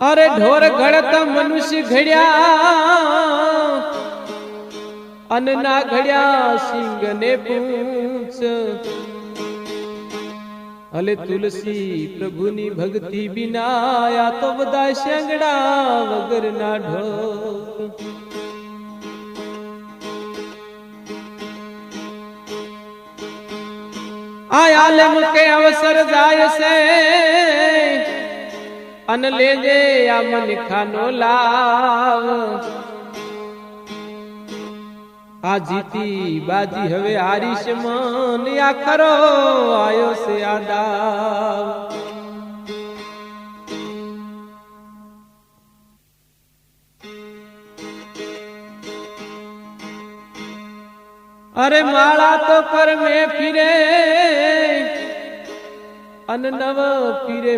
અરે ઢોર ઘડત મનુષ્ય ઘડ્યા અન ના ઘડ્યા સિંગ ને પૂછ. હલે તુલસી પ્રભુની ભક્તિ બિના આ તો બધા શેંગડા વગર ના ઢોર. આ આલમ કે અવસર જાય છે. અન લેજે આ મન ખાનો લાવ આ જીતી બાજી હવે આરીશ મન આ ખરો આયો છે આ દાવ અરે માળા તો કર મેં ફિરે અન નવ ફિરે